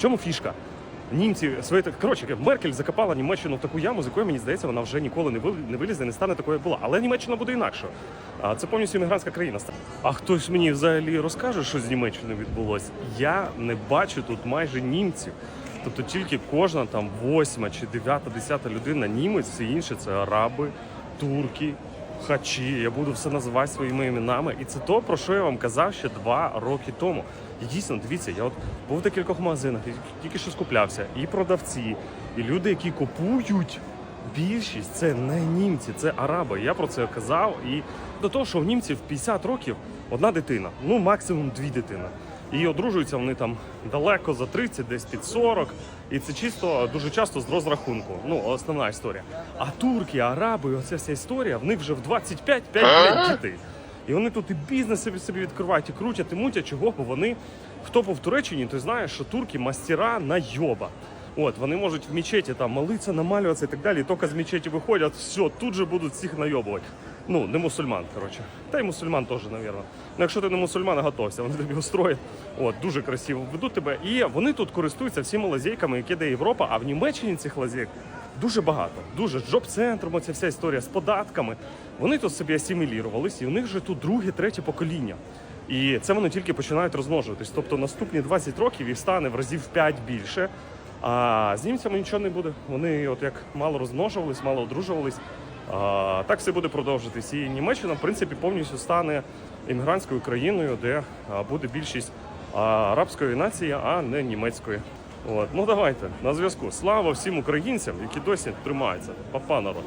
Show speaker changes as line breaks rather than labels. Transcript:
Чому фішка? Німці свої коротше, Меркель закопала Німеччину в таку яму, з якої мені здається, вона вже ніколи не не вилізе, не стане такою, як була. Але Німеччина буде інакше. А це повністю іммігрантська країна. А хтось мені взагалі розкаже, що з Німеччиною відбулося? Я не бачу тут майже німців. Тобто тільки кожна там восьма чи дев'ята, десята людина німець, всі інші це араби, турки, хачі. Я буду все називати своїми іменами. І це то, про що я вам казав ще два роки тому. І дійсно, дивіться, я от був в декількох магазинах, і тільки що скуплявся, і продавці, і люди, які купують. Більшість це не німці, це араби. Я про це казав. І до того, що в німців 50 років одна дитина, ну максимум дві дитини. І одружуються вони там далеко за 30, десь під 40. І це чисто дуже часто з розрахунку. Ну, основна історія. А турки, араби, оця вся історія, в них вже в 25 5 блядь, дітей. І вони тут і бізнес собі собі відкривають, і крутять, і мутять, чого, бо вони, хто був в Туреччині, той знає, що турки мастера на йоба. От, вони можуть в мечеті там молитися, намалюватися і так далі. І тільки з мечеті виходять, все, тут же будуть всіх найобувати. Ну, не мусульман, коротше. Та й мусульман теж, навірно. Ну, якщо ти не мусульман, готовся, вони тобі устроять. От, дуже красиво ведуть тебе. І вони тут користуються всіма лазейками, які дає Європа, а в Німеччині цих лазейк дуже багато. Дуже з джоб-центром, оця вся історія з податками. Вони тут собі асимілірувались, і у них вже тут друге, третє покоління. І це вони тільки починають розмножуватись. Тобто наступні 20 років їх стане в разів 5 більше. А з німцями нічого не буде. Вони от як мало розмножувались, мало одружувались. Так все буде продовжитись. І Німеччина, в принципі, повністю стане іммігрантською країною, де буде більшість арабської нації, а не німецької. От, ну давайте на зв'язку. Слава всім українцям, які досі тримаються. Папа народ.